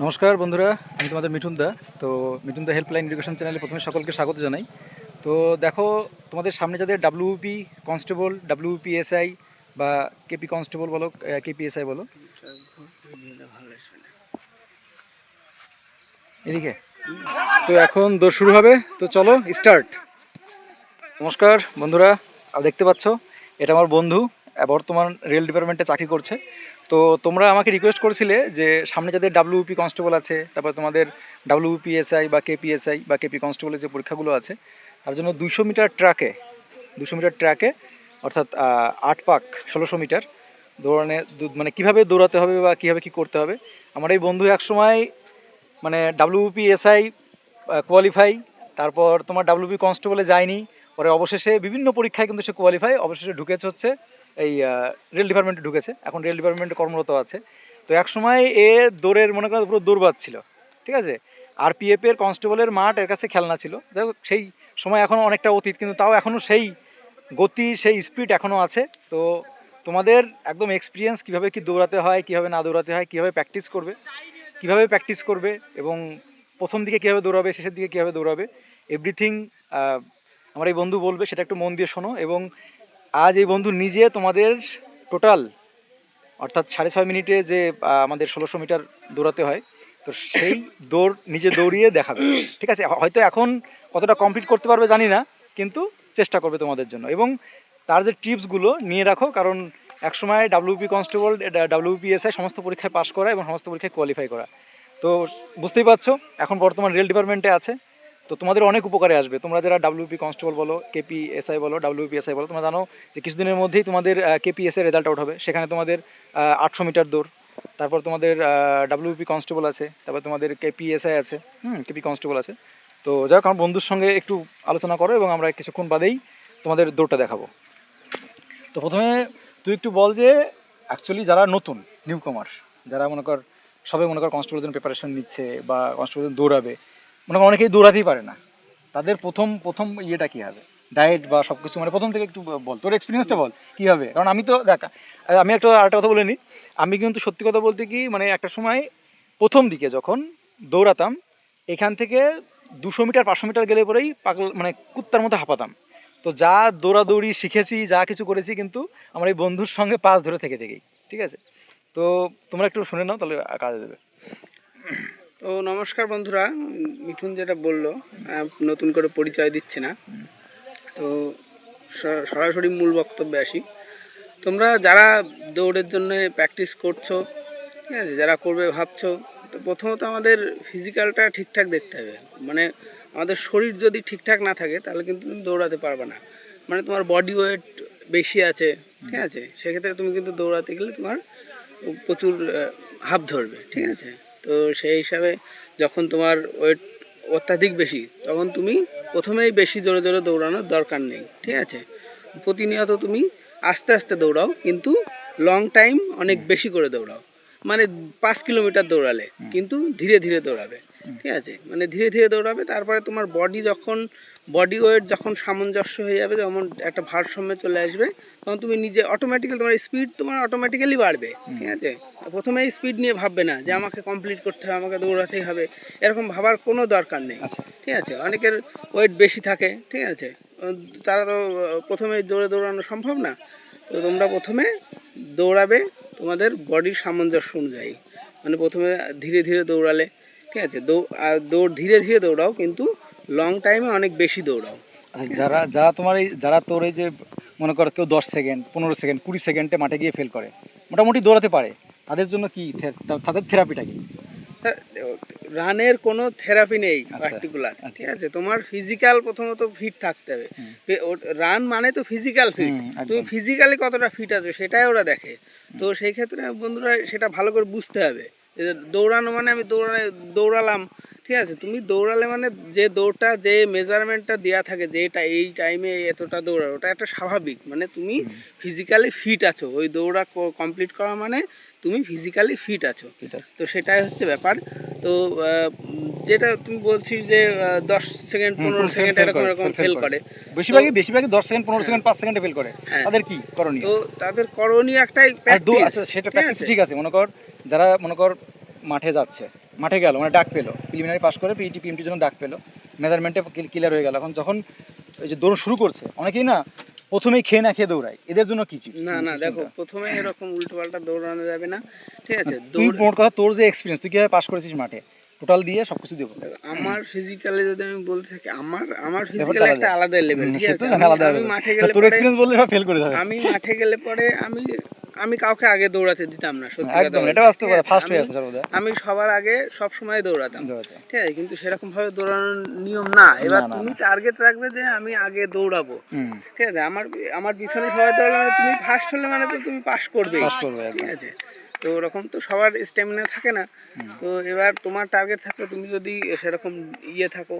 নমস্কার বন্ধুরা, আমি তোমাদের মিঠুন দা। তো মিঠুন দা হেল্পলাইন এডুকেশন চ্যানেলে প্রথমে সকলকে স্বাগত জানাই। তো দেখো, তোমাদের সামনে যাদের ডাব্লিউপি কনস্টেবল ডাব্লিউপি এসআই বা কেপি কনস্টেবল বলো কেপি এসআই বলো। এদিকে। তো এখন দৌড় শুরু হবে। তো চলো স্টার্ট নমস্কার বন্ধুরা, আর দেখতে পাচ্ছ, এটা আমার বন্ধু, বর্তমান রেল ডিপার্টমেন্টে চাকরি করছে। তো তোমরা আমাকে রিকোয়েস্ট করেছিলে যে সামনে যাদের ডাব্লিউপি কনস্টেবল আছে, তারপর তোমাদের ডাব্লিউপিএসআই বা কেপিএসআই বা কেপি কনস্টেবলের যে পরীক্ষাগুলো আছে, তার জন্য দুশো মিটার ট্র্যাকে দুশো মিটার ট্র্যাকে অর্থাৎ আট পাক ষোলোশো মিটার দৌড়ানে মানে কীভাবে দৌড়াতে হবে বা কীভাবে কি করতে হবে, আমার এই বন্ধু একসময় মানে ডাব্লিউপিএসআই কোয়ালিফাই তারপর তোমার ডাব্লিউপি কনস্টেবলে যায়নি, পরে অবশেষে বিভিন্ন পরীক্ষায় কিন্তু সে কোয়ালিফাই অবশেষে ঢুকেছে হচ্ছে এই রেল ডিপার্টমেন্টে ঢুকেছে। এখন রেল ডিপার্টমেন্টে কর্মরত আছে। তো এক সময় এ দৌড়ের, মনে করো পুরো দৌড়বাদ ছিল, ঠিক আছে? আর পিএফ এর কনস্টেবলের মাঠ এর কাছে খেলনা ছিল। দেখো সেই সময় এখনও অনেকটা অতীত, কিন্তু তাও এখনও সেই গতি, সেই স্পিড এখনও আছে। তো তোমাদের একদম এক্সপিরিয়েন্স কীভাবে কি দৌড়াতে হয়, কীভাবে না দৌড়াতে হয়, কীভাবে প্র্যাকটিস করবে, কীভাবে প্র্যাকটিস করবে এবং প্রথম দিকে কীভাবে দৌড়াবে, শেষের দিকে কীভাবে দৌড়াবে এভরিথিং আমার এই বন্ধু বলবে, সেটা একটু মন দিয়ে শোনো এবং আজ এই বন্ধু নিজে তোমাদের টোটাল, অর্থাৎ সাড়ে ছয় মিনিটে যে আমাদের ষোলোশো মিটার দৌড়াতে হয়, তো সেই দৌড় নিজে দৌড়িয়ে দেখাবে। ঠিক আছে? হয়তো এখন কতটা কমপ্লিট করতে পারবে জানি না, কিন্তু চেষ্টা করবে তোমাদের জন্য। এবং তার যে টিপসগুলো নিয়ে রাখো, কারণ একসময় ডাব্লিউপি কনস্টেবল ডাব্লিউপিএসআই সমস্ত পরীক্ষায় পাশ করা এবং সমস্ত পরীক্ষায় কোয়ালিফাই করা। তো বুঝতেই পারছ, এখন বর্তমান রেল ডিপার্টমেন্টে আছে। তো তোমাদের অনেক উপকারে আসবে। তোমরা যারা ডাব্লিউপি কনস্টেবল বলো কেপি এসআই বলো ডাব্লিউপি এসআই বলো, তোমরা জানো যে কিছুদিনের মধ্যেই তোমাদের কেপি এস এর রেজাল্ট আউট হবে। সেখানে তোমাদের আটশো মিটার দৌড়, তারপর তোমাদের ডাব্লিউপি কনস্টেবল আছে, তারপর তোমাদের কেপি এসআই আছে, হুম কেপি কনস্টেবল আছে। তো যাই হোক, আমার বন্ধুর সঙ্গে একটু আলোচনা করো এবং আমরা কিছুক্ষণ বাদেই তোমাদের দৌড়টা দেখাবো। তো প্রথমে তুই একটু বল যে অ্যাকচুয়ালি যারা নতুন নিউ কমার যারা মনে কর, সবাই মনে কর কনস্টেবলের জন্য প্রিপারেশন নিচ্ছে বা কনস্টেবলের দৌড়াবে মনে কর অনেকেই দৌড়াতেই পারে না। তাদের প্রথম প্রথম ইয়েটা কী হবে? ডায়েট বা সব কিছু মানে প্রথম থেকে একটু বল। তোর এক্সপিরিয়েন্সটা বল, কী হবে? কারণ আমি তো, দেখ, আমি একটা, আরেকটা কথা বলে নিই আমি কিন্তু সত্যি কথা বলতে কি মানে একটা সময় প্রথম দিকে যখন দৌড়াতাম, এখান থেকে দুশো মিটার, পাঁচশো মিটার গেলে পরেই পাগল মানে কুত্তার মতো হাঁপাতাম। তো যা দৌড়াদৌড়ি শিখেছি, যা কিছু করেছি কিন্তু আমার এই বন্ধুর সঙ্গে পাস ধরে থেকে থেকেই, ঠিক আছে? তো তোমরা একটু শুনে নাও, তাহলে কাজে দেবে। তো নমস্কার বন্ধুরা। মিঠুন যেটা বলল নতুন করে পরিচয় দিচ্ছে না। তো সরাসরি মূল বক্তব্যে আসি। তোমরা যারা দৌড়ের জন্য প্র্যাকটিস করছ, ঠিক আছে, যারা করবে ভাবছ, তো প্রথমত আমাদের ফিজিক্যালটা ঠিকঠাক দেখতে হবে। মানে আমাদের শরীর যদি ঠিকঠাক না থাকে, তাহলে কিন্তু তুমি দৌড়াতে পারবে না। মানে তোমার বডি ওয়েট বেশি আছে, ঠিক আছে, সেক্ষেত্রে তুমি কিন্তু দৌড়াতে গেলে তোমার প্রচুর হাফ ধরবে, ঠিক আছে। তো সেই হিসাবে যখন তোমার ওয়েট অত্যাধিক বেশি তখন তুমি প্রথমেই বেশি জোরে জোরে দৌড়ানোর দরকার নেই ঠিক আছে? প্রতিনিয়ত তুমি আস্তে আস্তে দৌড়াও কিন্তু লং টাইম অনেক বেশি করে দৌড়াও। মানে পাঁচ কিলোমিটার দৌড়ালে কিন্তু ধীরে ধীরে দৌড়াবে ঠিক আছে? মানে ধীরে ধীরে দৌড়াবে তারপরে তোমার বডি যখন বডি ওয়েট যখন সামঞ্জস্য হয়ে যাবে যেমন একটা ভারসাম্যে চলে আসবে তখন তুমি নিজে অটোমেটিক্যালি তোমার স্পিড তোমার অটোমেটিক্যালি বাড়বে ঠিক আছে? প্রথমেই স্পিড নিয়ে ভাববে না যে আমাকে কমপ্লিট করতে হবে আমাকে দৌড়াতেই হবে এরকম ভাবার কোনো দরকার নেই আচ্ছা। ঠিক আছে? অনেকের ওয়েট বেশি থাকে ঠিক আছে? তারা তো প্রথমে জোরে দৌড়ানো সম্ভব না তো তোমরা প্রথমে দৌড়াবে তোমাদের বডির সামঞ্জস্য অনুযায়ী মানে প্রথমে ধীরে ধীরে দৌড়ালে ঠিক আছে? দৌড় ধীরে ধীরে দৌড়াও কিন্তু লং টাইমে অনেক বেশি দৌড়াও। আচ্ছা যারা যারা তোমার এই যারা তোর এই যে মনে কর কেউ দশ সেকেন্ড পনেরো সেকেন্ড কুড়ি সেকেন্ডে মাঠে গিয়ে ফেল করে মোটামুটি দৌড়াতে পারে। তাদের জন্য কি তাদের থেরাপিটা কি? রানের কোনো থেরাপি নেই আচ্ছা, পার্টিকুলার আচ্ছা। ঠিক আছে? তোমার ফিজিক্যাল প্রথমত ফিট থাকতে হবে। রান মানে তো ফিজিক্যাল ফিট তুমি ফিজিক্যালি কতটা ফিট আছো সেটাই ওরা দেখে। তো সেই ক্ষেত্রে বন্ধুরা সেটা ভালো করে বুঝতে হবে। দৌড়ানো মানে আমি দৌড়ানো দৌড়ালাম ঠিক আছে তুমি দৌড়ালে মানে যে দৌড়টা যে মেজারমেন্টটা দেওয়া থাকে যে এটা এই টাইমে এতটা দৌড়া ওটা একটা স্বাভাবিক। মানে তুমি ফিজিক্যালি ফিট আছো ওই দৌড়া কমপ্লিট করা মানে তুমি ফিজিক্যালি ফিট আছো। তো সেটাই হচ্ছে ব্যাপার। তো যেটা তুমি বলছিস যে দশ সেকেন্ড পনেরো সেকেন্ড এরকম এরকম ফেল করে। বেশিরভাগই বেশিরভাগই দশ সেকেন্ড পনেরো সেকেন্ড পাঁচ সেকেন্ডে ফেল করে। হ্যাঁ। তাদের কি করণীয়? তো তাদের করণীয় একটাই আচ্ছা সেটা প্র্যাকটিস ঠিক আছে। মনে কর যারা মনে কর মাঠে যাচ্ছে মাঠে গেল মানে ডাক পেল। প্রিলিমিনারি পাস করে পিইটি পিএমটির জন্য ডাক পেল। মেজারমেন্টে ক্লিয়ার হয়ে গেল। এখন যখন এই যে দৌড় শুরু করছে অনেকেই না প্রথমেই খেয়ে না খেয়ে দৌড়ায়। এদের জন্য কি? না না দেখো প্রথমে এরকম উল্টো পাল্টা দৌড়ানো যাবে না। ঠিক আছে তুই মোট কথা তোর যে এক্সপিরিয়েন্স তুই কীভাবে পাস করেছিস মাঠে? টোটাল দিয়ে সবকিছু দেবো। আমার ফিজিক্যালি যদি আমি বলতে থাকি আমার আমার ফিজিক্যাল একটা আলাদা। লেভেল ঠিক আছে? আমি-। মাঠে গেলে তোর পরে এক্সপিরিয়েন্স বললে ফেল করে দেবে। আমি মাঠে গেলে পরে আমি আমি কাউকে আগে দৌড়াতে দিতাম না সত্যি একদম এটা বাস্তব কথা? ফার্স্ট হয়ে আমি- আছে সর্বদা। আমি সবার আগে সব সময় দৌড়াতাম। ঠিক আছে কিন্তু সেরকম ভাবে দৌড়ানোর নিয়ম না। এবার তুমি টার্গেট রাখবে যে আমি আগে দৌড়াবো। ঠিক আছে আমার আমার পিছনে সবাই দৌড়ালে মানে তুমি ফার্স্ট হলে মানে তো তুমি পাস করবে। পাস করবে ঠিক আছে তো ওরকম তো সবার স্ট্যামিনা থাকে না। তো এবার তোমার টার্গেট থাকলে তুমি যদি সেরকম ইয়ে থাকো।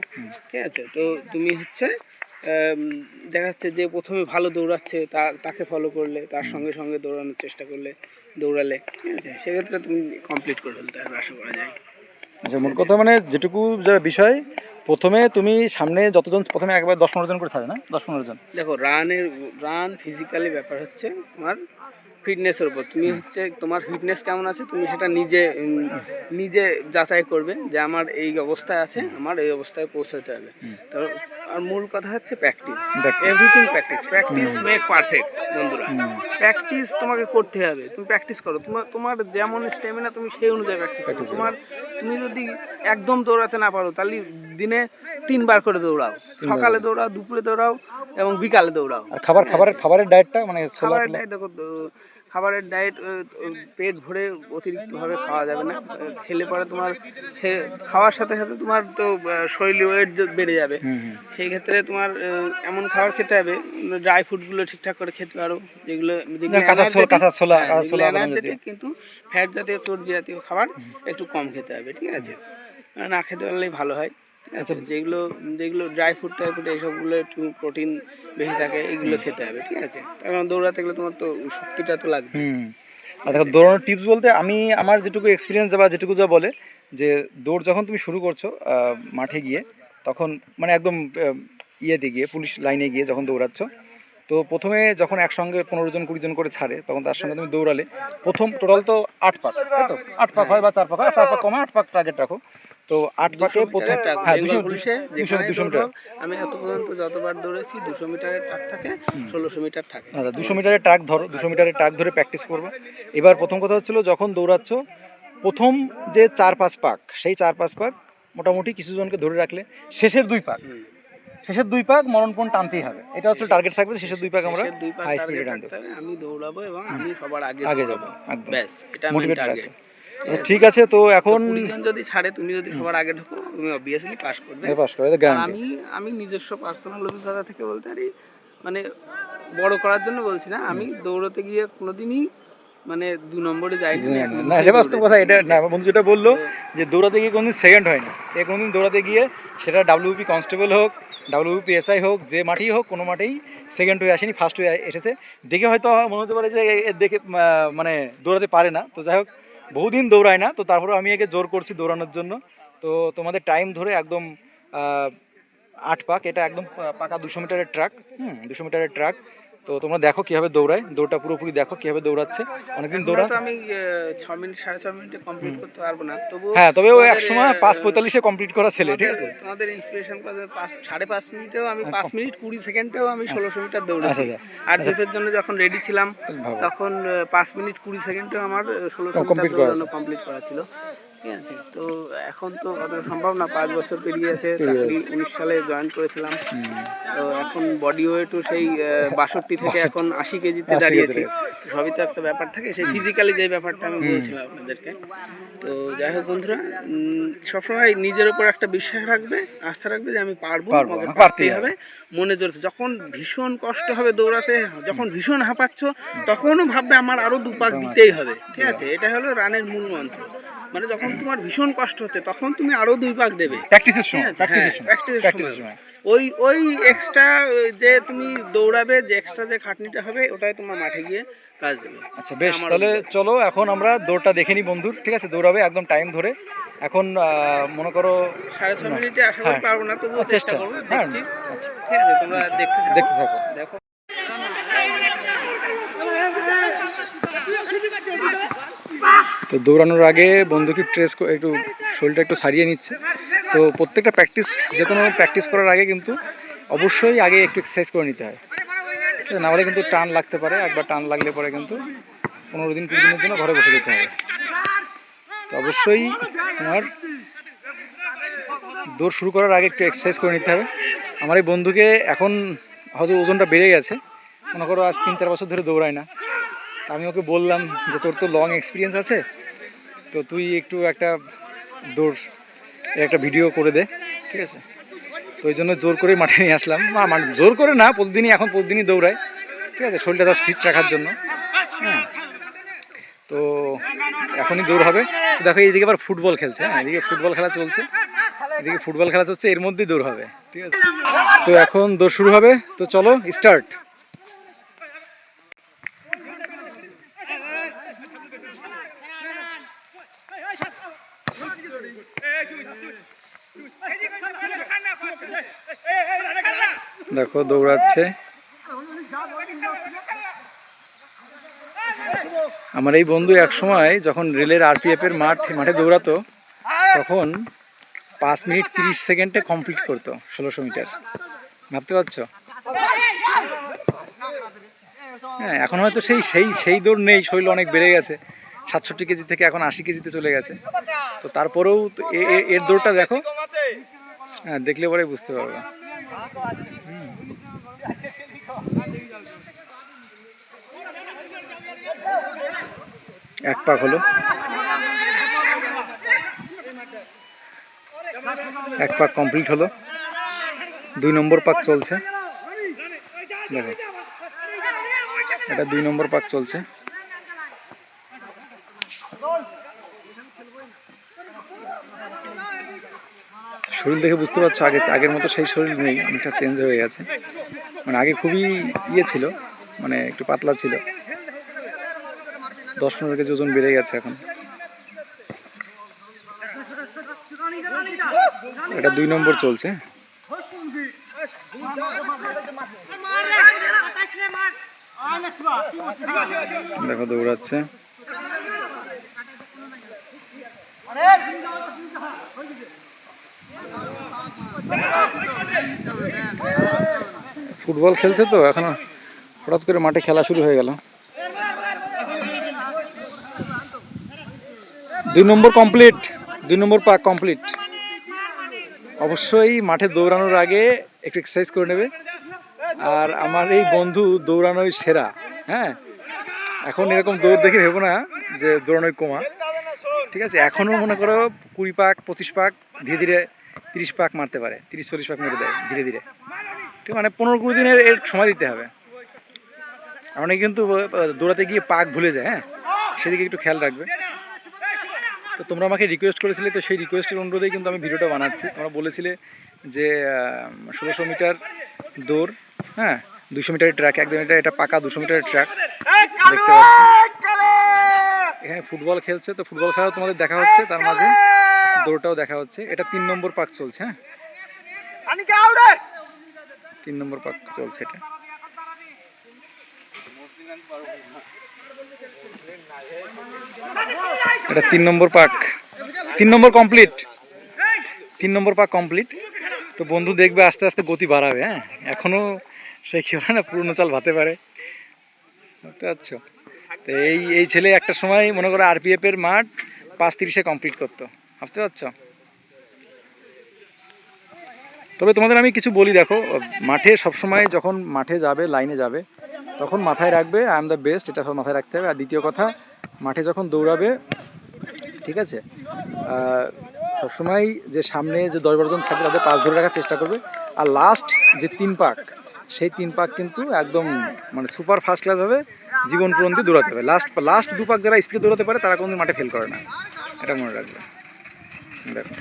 ঠিক আছে তো তুমি হচ্ছে দেখা যাচ্ছে যে প্রথমে ভালো দৌড়াচ্ছে তা তাকে ফলো করলে তার সঙ্গে সঙ্গে দৌড়ানোর চেষ্টা করলে দৌড়ালে ঠিক আছে? সেক্ষেত্রে তুমি কমপ্লিট করে ফেলতে পারবে আশা করা যায়। আচ্ছা মূল কথা মানে যেটুকু যা বিষয় প্রথমে তুমি সামনে যতজন প্রথমে একবার দশ পনেরো জন করে থাকে না? দশ পনেরো জন? দেখো রানের রান ফিজিক্যালি ব্যাপার হচ্ছে তোমার ফিটনেসের উপর। তুমি হচ্ছে তোমার ফিটনেস কেমন আছে? তুমি সেটা নিজে নিজে যাচাই করবে যে আমার এই অবস্থায় আছে আমার এই অবস্থায় পৌঁছাতে হবে। আর মূল কথা হচ্ছে practice everything practice practice make perfect বন্ধুরা। প্র্যাকটিস তোমাকে করতে হবে। তুমি প্র্যাকটিস করো। তোমার তোমার যেমন স্টেমিনা তুমি সেই অনুযায়ী প্র্যাকটিস করো। তোমার তুমি যদি একদম দৌড়াতে না পারো তাহলে দিনে তিনবার করে দৌড়াও। সকালে দৌড়াও দুপুরে দৌড়াও এবং বিকালে দৌড়াও। খাবার খাবারের খাবারের ডায়েটটা মানে খাবারের ডায়েট দেখো খাবারের ডায়েট পেট ভরে অতিরিক্তভাবে খাওয়া যাবে না। খেলে পরে তোমার খাওয়ার সাথে সাথে তোমার তো শরীরে ওয়েট বেড়ে যাবে। সেই ক্ষেত্রে তোমার এমন খাবার খেতে হবে ড্রাই ফ্রুটগুলো ঠিকঠাক করে খেতে পারো যেগুলো হ্যাঁ। কিন্তু ফ্যাট জাতীয় চর্বি জাতীয় খাবার একটু কম খেতে হবে ঠিক আছে? না খেতে পারলেই ভালো হয়। আছে যেগুলো যেগুলো ড্রাই ফ্রুট টাই ফ্রুট এইসবগুলো একটু প্রোটিন বেশি থাকে এগুলো খেতে হবে ঠিক আছে? কারণ দৌড়াতে গেলে তোমার তো শক্তিটা তো লাগবে। হুম। আর দেখো দৌড়ানোর টিপস বলতে আমি আমার যেটুকু এক্সপিরিয়েন্স বা যেটুকু যা বলে যে দৌড় যখন তুমি শুরু করছ মাঠে গিয়ে তখন মানে একদম ইয়েতে গিয়ে পুলিশ লাইনে গিয়ে যখন দৌড়াচ্ছ তো প্রথমে যখন একসঙ্গে পনেরো জন কুড়ি জন করে ছাড়ে তখন তার সঙ্গে তুমি দৌড়ালে প্রথম টোটাল তো আট পাক আট পাক হয় বা চার পাক হয় চার পাক কমে আট পাক টার্গেট রাখো। তো আট পাকে প্রথম হ্যাঁ দুশো দুশো দুশো মিটার। আমি এত পর্যন্ত যতবার দৌড়েছি দুশো মিটারের ট্রাক থাকে ষোলোশো মিটার থাকে। আচ্ছা দুশো মিটারের ট্রাক ধরো দুশো মিটারের ট্রাক ধরে প্র্যাকটিস করবে। এবার প্রথম কথা হচ্ছিল যখন দৌড়াচ্ছ প্রথম যে চার পাঁচ পাক সেই চার পাঁচ পাক মোটামুটি কিছু জনকে ধরে রাখলে শেষের দুই পাক। শেষের দুই পাক মরণপণ টানতেই হবে। এটা হচ্ছে টার্গেট থাকবে শেষের দুই পাক আমরা হাই স্পিডে হবে, আমি দৌড়াবো এবং আমি সবার আগে আগে যাব ব্যাস এটা মোটিভেট টার্গেট ঠিক আছে তো এখন যদি ছাড়ে তুমি যদি সবার আগে ঢোকো তুমি অবভিয়াসলি পাস করবে। পাস করে আর গ্যারান্টি আমি আমি নিজস্ব পার্সোনাল অভিজ্ঞতা থেকে বলতে পারি মানে বড় করার জন্য বলছি না আমি দৌড়তে গিয়ে কোনোদিনই মানে দু নম্বরে যাইনি না এটা বাস্তব কথা এটা না বন্ধু যেটা বলল যে দৌড়াতে গিয়ে কোনোদিন সেকেন্ড হয়নি। এ কোনোদিন দৌড়াতে গিয়ে সেটা ডাব্লিউপি কনস্টেবল হোক ডাব্লিউপি এসআই হোক যে মাঠেই হোক কোনো মাঠেই সেকেন্ড হয়ে আসেনি ফার্স্ট হয়ে এসেছে। দেখে হয়তো মনে হতে পারে যে দেখে মানে দৌড়াতে পারে না। তো যাই হোক বহুদিন দৌড়ায় না, তো তারপরে আমি একে জোর করছি দৌড়ানোর জন্য। তো তোমাদের টাইম ধরে একদম আট পাক, এটা একদম পাকা দুশো মিটারের ট্রাক হুম, দুশো মিটারের ট্রাক তো তোমরা দেখো কীভাবে দৌড়ায়। দৌড়টা পুরোপুরি দেখো কীভাবে দৌড়াচ্ছে। অনেকদিন দৌড়া হয়তো আমি আহ, ছ মিনিট সাড়ে ছ মিনিটে কমপ্লিট করতে পারব না। তবু হ্যাঁ তবে ও এক সময় পাঁচ পঁয়তাল্লিশে কমপ্লিট করা ছেলে ঠিক আছে? তোমাদের ইন্সপিরেশন পাঁচ সাড়ে পাঁচ মিনিটেও আমি পাঁচ মিনিট কুড়ি সেকেন্ডেও আমি ষোলোশো মিটার দৌড়েছি। আচ্ছা, আর জেফের জন্য যখন রেডি ছিলাম তখন পাঁচ মিনিট কুড়ি সেকেন্ডেও আমার ষোলোশো মিটার দৌড়ানো কমপ্লিট করা ছিল। ঠিক আছে তো এখন তো অতটা সম্ভব না পাঁচ বছর পেরিয়ে আছে চাকরি উনিশ সালে জয়েন করেছিলাম। তো এখন বডি ওয়েটও সেই বাষট্টি থেকে এখন আশি কেজিতে 80 দাঁড়িয়েছি। সবই তো একটা ব্যাপার থাকে সেই ফিজিক্যালি যে ব্যাপারটা আমি বলছিলাম আপনাদেরকে। তো যাই হোক বন্ধুরা সবসময় নিজের উপর একটা বিশ্বাস রাখবে আস্থা রাখবে যে আমি পারব আমাকে পারতেই হবে। মনে জোর যখন ভীষণ কষ্ট হবে দৌড়াতে যখন ভীষণ হাঁপাচ্ছ তখনও ভাববে আমার আরও দু পাক দিতেই হবে। ঠিক আছে? এটা হলো রানের মূল মন্ত্র। মানে যখন তোমার ভীষণ কষ্ট হচ্ছে তখন তুমি আরও দুই ভাগ দেবে। প্র্যাকটিসের সময় প্র্যাকটিসের সময় ওই ওই এক্সট্রা যে তুমি দৌড়াবে যে এক্সট্রা যে খাটনিটা হবে ওটাই তোমার মাঠে গিয়ে কাজ দেবে। আচ্ছা বেশ তাহলে চলো এখন আমরা দৌড়টা দেখে নিই বন্ধুর ঠিক আছে? দৌড়াবে একদম টাইম ধরে। এখন মনে করো সাড়ে ছ মিনিটে আশা করি হ্যাঁ। পারব না তবুও চেষ্টা করব হ্যাঁ দেখছি। আচ্ছা। ঠিক আছে তোমরা দেখতে দেখতে থাকো। দেখো। তো দৌড়ানোর আগে বন্ধুকে ট্রেস একটু শরীরটা একটু সারিয়ে নিচ্ছে। তো প্রত্যেকটা প্র্যাকটিস যে কোনো প্র্যাকটিস করার আগে কিন্তু অবশ্যই আগে একটু এক্সারসাইজ করে নিতে হয়? না হলে কিন্তু টান লাগতে পারে, একবার টান লাগলে পরে কিন্তু পনেরো দিন, কুড়ি দিনের জন্য ঘরে বসে যেতে হবে। তো অবশ্যই তোমার দৌড় শুরু করার আগে একটু এক্সারসাইজ করে নিতে হবে। আমার এই বন্ধুকে এখন হয়তো ওজনটা বেড়ে গেছে। মনে করো আজ তিন চার বছর ধরে দৌড়ায় না। আমি ওকে বললাম যে তোর তো লং এক্সপিরিয়েন্স আছে। তো তুই একটু একটা দৌড়, একটা ভিডিও করে দে, ঠিক আছে? তো ওই জন্য জোর করে মাঠে নিয়ে আসলাম। মানে জোর করে না, প্রতিদিনই, এখন প্রতিদিনই দৌড়ায় ঠিক আছে? শরীরটা জাস্ট ফিট রাখার জন্য। হ্যাঁ। তো এখনই দৌড় হবে। দেখো, এইদিকে আবার ফুটবল খেলছে হ্যাঁ? এদিকে ফুটবল খেলা চলছে। এদিকে ফুটবল খেলা চলছে, এর মধ্যেই দৌড় হবে, ঠিক আছে? তো এখন দৌড় শুরু হবে। তো চলো স্টার্ট দেখো, দৌড়াচ্ছে। আমার এই বন্ধু এক সময় যখন রেলের আরপিএফ এর মাঠ মাঠে দৌড়াতো, তখন পাঁচ মিনিট তিরিশ সেকেন্ডে কমপ্লিট করতো, ষোলোশো মিটার। ভাবতে পারছ? হ্যাঁ এখন হয়তো সেই সেই সেই দৌড় নেই, শরীর অনেক বেড়ে গেছে। সাতষট্টি কেজি থেকে এখন আশি কেজিতে চলে গেছে। তো তারপরেও এর দৌড়টা দেখো। হ্যাঁ দেখলে পরে বুঝতে পারবে। এক পাক হলো এক পাক কমপ্লিট হলো। দুই নম্বর পাক চলছে। এটা দুই নম্বর পাক চলছে। শরীর দেখে বুঝতে পারছ, আগে, আগের মতো সেই শরীর নেই, অনেকটা চেঞ্জ হয়ে গেছে। মানে আগে খুবই ইয়ে ছিল মানে একটু পাতলা ছিল। দশ পনেরো কেজি ওজন বেড়ে গেছে এখন। এটা দুই নম্বর চলছে। দেখো, দৌড়াচ্ছে। ফুটবল খেলছে তো, এখন হঠাৎ করে মাঠে খেলা শুরু হয়ে গেল। দুই নম্বর কমপ্লিট দুই নম্বর পাক কমপ্লিট অবশ্যই মাঠে দৌড়ানোর আগে একটু এক্সারসাইজ করে নেবে। আর আমার এই বন্ধু দৌড়ানোই সেরা হ্যাঁ? এখন এরকম দৌড় দেখে ভেবো না যে দৌড়ানোই কমা। ঠিক আছে এখনও মনে করো কুড়ি পাক, পঁচিশ পাক, ধীরে ধীরে তিরিশ পাক মারতে পারে তিরিশ চল্লিশ পাক মেরে দেয় ধীরে ধীরে। ঠিক মানে পনেরো কুড়ি দিনের এর সময় দিতে হবে। অনেকে কিন্তু দৌড়াতে গিয়ে পাক ভুলে যায় হ্যাঁ? সেদিকে একটু খেয়াল রাখবে। তো তোমরা আমাকে রিকোয়েস্ট করেছিলে তো সেই রিকোয়েস্টের অনুরোধেই কিন্তু আমি ভিডিওটা বানাচ্ছি। তোমরা বলেছিলে যে ষোলোশো মিটার দৌড় হ্যাঁ? দুশো মিটারের ট্র্যাক একদম এটা এটা পাকা দুশো মিটারের ট্র্যাক দেখতে পাচ্ছি। এখানে ফুটবল খেলছে তো ফুটবল খেলা তোমাদের দেখা হচ্ছে তার মাঝে। দৌড়টাও দেখা হচ্ছে। এটা তিন নম্বর পাক চলছে হ্যাঁ? তিন নম্বর পাক চলছে এটা। এটা তিন নম্বর পাক। তিন নম্বর কমপ্লিট তিন নম্বর পাক কমপ্লিট তো বন্ধু দেখবে আস্তে আস্তে গতি বাড়াবে হ্যাঁ? এখনও সে কি বলে না পুরনো চাল ভাতে পারে। বুঝতে পারছ? তো এই এই ছেলে একটা সময় মনে করো আরপিএফ এর মাঠ পাঁচ তিরিশে কমপ্লিট করতো। ভাবতে পারছ? তবে তোমাদের আমি কিছু বলি, দেখো, মাঠে সবসময় যখন মাঠে যাবে, লাইনে যাবে, তখন মাথায় রাখবে আই এম দ্য বেস্ট এটা সব মাথায় রাখতে হবে। আর দ্বিতীয় কথা, মাঠে যখন দৌড়াবে, ঠিক আছে সবসময় যে সামনে যে দশ বারোজন থাকবে, তাদের পাশ ধরে রাখার চেষ্টা করবে। আর লাস্ট যে তিন পাক, সেই তিন পাক কিন্তু একদম মানে সুপার ফার্স্ট ক্লাস হবে জীবন পর্যন্ত দৌড়াতে হবে। লাস্ট লাস্ট দু পাক যারা স্পিডে দৌড়াতে পারে, তারা কোনো মাঠে ফেল করে না। এটা মনে রাখবে। দেখো।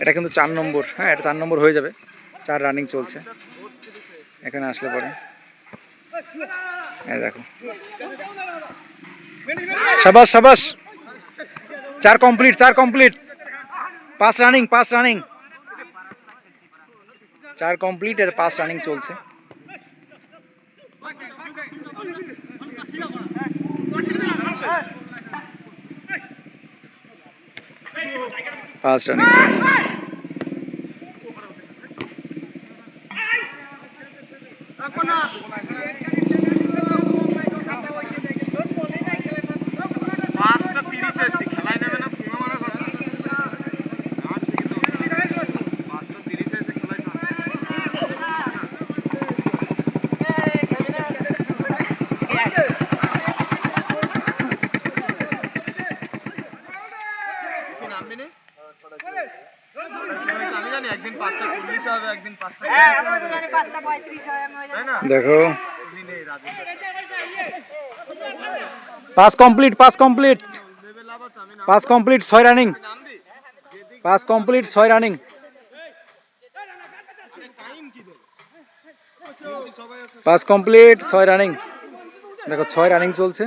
এটা কিন্তু চার নম্বর। হ্যাঁ এটা চার নম্বর হয়ে যাবে। চার রানিং চলছে। এখানে আসলে পরে। হ্যাঁ দেখো। সাবাস সাবাস। চার কমপ্লিট চার কমপ্লিট পাঁচ রানিং পাঁচ রানিং চার কমপ্লিট এর পাঁচ রানিং চলছে। ফার্স্ট রানিং পাঁচটা তিরিশ এসছি খেলায় নেবে না পুরো মারা কথা পাঁচটা তিরিশ এসে খেলায় নেবে কি নামবি নি? আমি জানি একদিন পাঁচটা চল্লিশ হবে একদিন পাঁচটা তাই না দেখো তুমি নেই Raju pass complete pass complete pass complete ছয় রানিং পাস কমপ্লিট ছয় রানিং পাস কমপ্লিট ছয় রানিং দেখো, ছয় রানিং চলছে।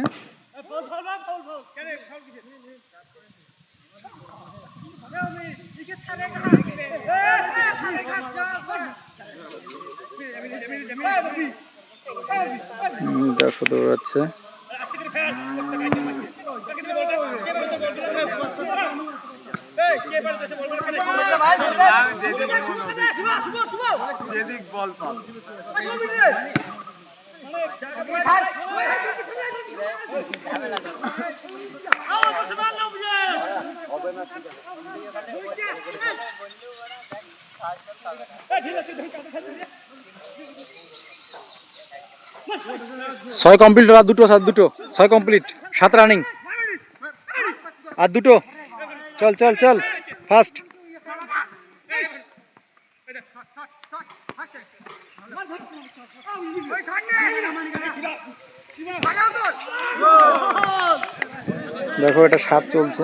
দেখো, দৌড়াচ্ছে। ছয় কমপ্লিট আর দুটো আর দুটো। ছয় কমপ্লিট সাত রানিং আর দুটো। চল চল চল। ফার্স্ট। দেখো, এটা সাত চলছে।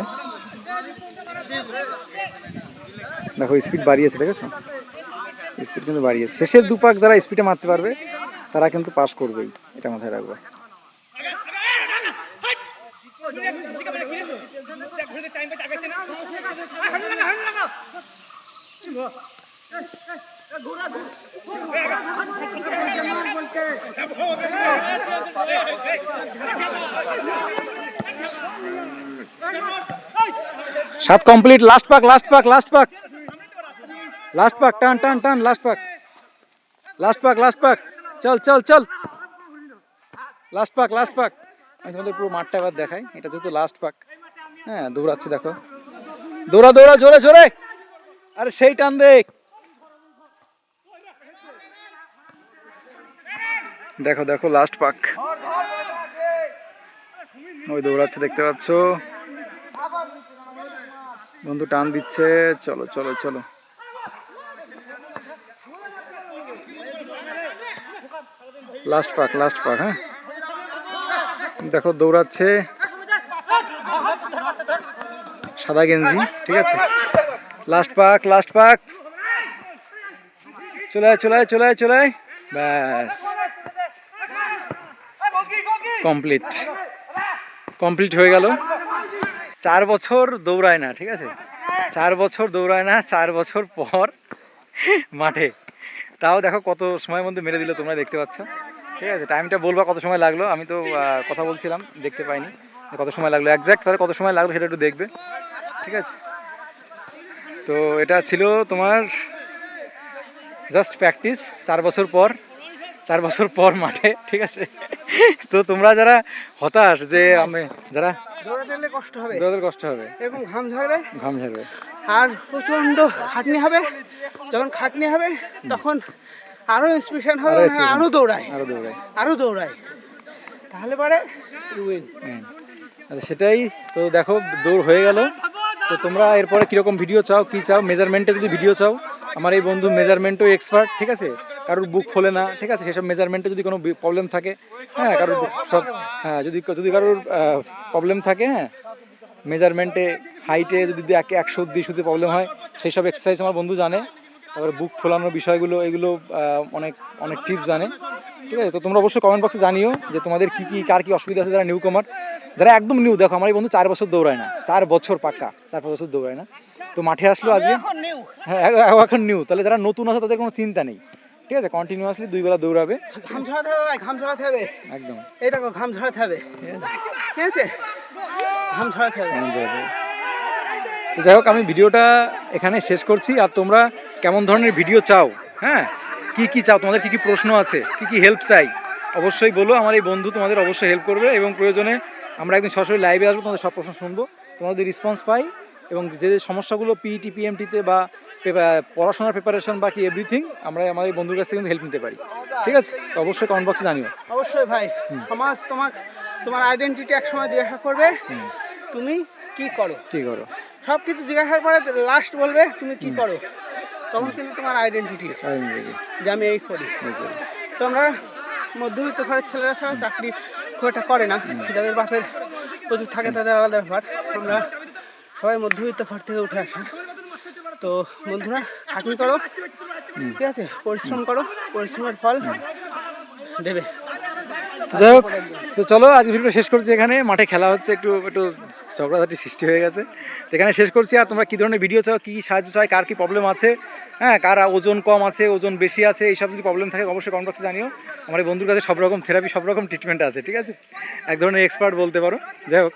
দেখো স্পিড বাড়িয়েছে, দেখেছ? স্পিড কিন্তু বাড়িয়েছে। শেষের দুপাক যারা স্পিডে মারতে পারবে, তারা কিন্তু পাস করবেই। এটা মাথায় রাখবে। সাত কমপ্লিট লাস্ট পাক লাস্ট পাক লাস্ট পাক লাস্ট পাক টান টান টান লাস্ট পাক লাস্ট পাক লাস্ট পাক চল চল চল। লাস্ট পাক লাস্ট পাক আমি তোমাদের পুরো মাঠটা এবার দেখাই। এটা যেহেতু লাস্ট পাক হ্যাঁ দৌড়াচ্ছে, দেখো। দৌড়া দৌড়া, জোরে জোরে। আরে সেই টান দেখ। দেখো দেখো লাস্ট পাক। ওই দৌড়াচ্ছে, দেখতে পাচ্ছ? বন্ধু টান দিচ্ছে। চলো চলো চলো। লাস্ট পাক লাস্ট পাক হ্যাঁ? দেখো, দৌড়াচ্ছে। সাদা গেঞ্জি, ঠিক আছে? লাস্ট পাক লাস্ট পাক চলে চলে চলে চলে ব্যাস কমপ্লিট কমপ্লিট হয়ে গেল। চার বছর দৌড়ায় না, ঠিক আছে? চার বছর দৌড়ায় না, চার বছর পর মাঠে। তাও দেখো কত সময়ের মধ্যে মেরে দিল তোমরা দেখতে পাচ্ছ। ঠিক আছে টাইমটা বলবা কত সময় লাগল, আমি তো কথা বলছিলাম, দেখতে পাইনি। কত সময় লাগল একজ্যাক্ট তাহলে কত সময় লাগল সেটা একটু দেখবে। ঠিক আছে? তো এটা ছিল তোমার জাস্ট প্র্যাকটিস চার বছর পর চার বছর পর মাঠে ঠিক আছে? তো তোমরা যারা হতাশ যে আমি যারা দৌড়া দিলে কষ্ট হবে। ওদের কষ্ট হবে। এরকম ঘাম ঝরবে? ঘাম ঝাড়বে আর প্রচণ্ড খাটনি হবে। যখন খাটনি হবে তখন আরও ইন্সপিরেশন হবে আরও মানে দৌড়ায়। আরও দৌড়ায়। আরও দৌড়ায়। তাহলে পরে সেটাই তো দেখো দৌড় হয়ে গেল। তো তোমরা এরপরে কীরকম ভিডিও চাও, কি চাও মেজারমেন্টে যদি ভিডিও চাও, আমার এই বন্ধু মেজারমেন্টও এক্সপার্ট ঠিক আছে? কারোর বুক ফোলে না, ঠিক আছে? সেসব মেজারমেন্টে যদি কোনো প্রবলেম থাকে হ্যাঁ কারোর সব হ্যাঁ যদি যদি কারোর প্রবলেম থাকে হ্যাঁ মেজারমেন্টে হাইটে যদি একে, একশো দুইশোতে প্রবলেম হয় সেই সব এক্সারসাইজ আমার বন্ধু জানে। তারপরে বুক ফোলানোর বিষয়গুলো, এগুলো অনেক অনেক টিপস জানে। ঠিক আছে তো তোমরা অবশ্যই কমেন্ট বক্সে জানিও যে তোমাদের কি কি কার কি অসুবিধা আছে যারা নিউ কমার যারা একদম নিউ দেখো আমার এই বন্ধু চার বছর দৌড়ায় না। চার বছর পাক্কা চার পাঁচ বছর দৌড়ায় না। তো মাঠে আসলো আজকে। হ্যাঁ এখন নিউ তাহলে যারা নতুন আছে তাদের কোনো চিন্তা নেই। ঠিক আছে কন্টিনিউয়াসলি দুই বেলা দৌড়াবে। ঘাম ঝরাতে হবে ভাই ঘাম ঝরাতে হবে। একদম। এই দেখো ঘাম ঝরাতে হবে। ঠিক আছে? ঘাম ঝরাতে হবে। এনজয় করবে। তো যাই হোক আমি ভিডিওটা এখানে শেষ করছি। আর তোমরা কেমন ধরনের ভিডিও চাও হ্যাঁ? কি কি চাও? তোমাদের কি কি প্রশ্ন আছে? কি কি হেল্প চাই? অবশ্যই বলো আমার এই বন্ধু তোমাদের অবশ্যই হেল্প করবে এবং প্রয়োজনে আমরা একদিন সরাসরি লাইভে আসব তোমাদের সব প্রশ্ন শুনব তোমাদের রেসপন্স পাই এবং যে যে সমস্যাগুলো পিইটি পিএমটিতে বা পড়াশোনার প্রিপারেশন বা কি এভরিথিং আমরা আমাদের বন্ধুর কাছ থেকে কিন্তু হেল্প নিতে পারি। ঠিক আছে? তো অবশ্যই কমেন্ট বক্সে জানিও। অবশ্যই ভাই সমাজ তোমার তোমার আইডেন্টিটি এক সময় জিজ্ঞাসা করবে তুমি কি করো? কি করো? সব কিছু জিজ্ঞাসার পরে লাস্ট বলবে তুমি কি করো? তখন কিন্তু তোমার আইডেন্টিটি যে আমি এই করি। তো আমরা মধ্যবিত্ত ঘরের ছেলেরা ছাড়া চাকরি খুব একটা করে না। যাদের বাপের প্রচুর থাকে তাদের আলাদা ব্যাপার। আমরা সবাই মধ্যবিত্ত ঘর থেকে উঠে আসা। তো বন্ধুরা খাটনি করো। ঠিক আছে? পরিশ্রম করো। পরিশ্রমের ফল দেবে। যাই হোক, তো চলো আজ ভিডিওটা শেষ করছি এখানে। মাঠে খেলা হচ্ছে, একটু একটু ঝগড়াঝাটি সৃষ্টি হয়ে গেছে। তো এখানে শেষ করছি। আর তোমরা কী ধরনের ভিডিও চাও, কী সাহায্য চাই, কার কী প্রবলেম আছে? হ্যাঁ কার ওজন কম আছে, ওজন বেশি আছে, এইসব যদি প্রবলেম থাকে, অবশ্যই কমেন্ট বক্সে জানিও। আমার এই বন্ধুর কাছে সব রকম থেরাপি সব রকম ট্রিটমেন্ট আছে, ঠিক আছে? এক ধরনের এক্সপার্ট বলতে পারো। যাই হোক,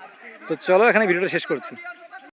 তো চলো, এখানে ভিডিওটা শেষ করছি।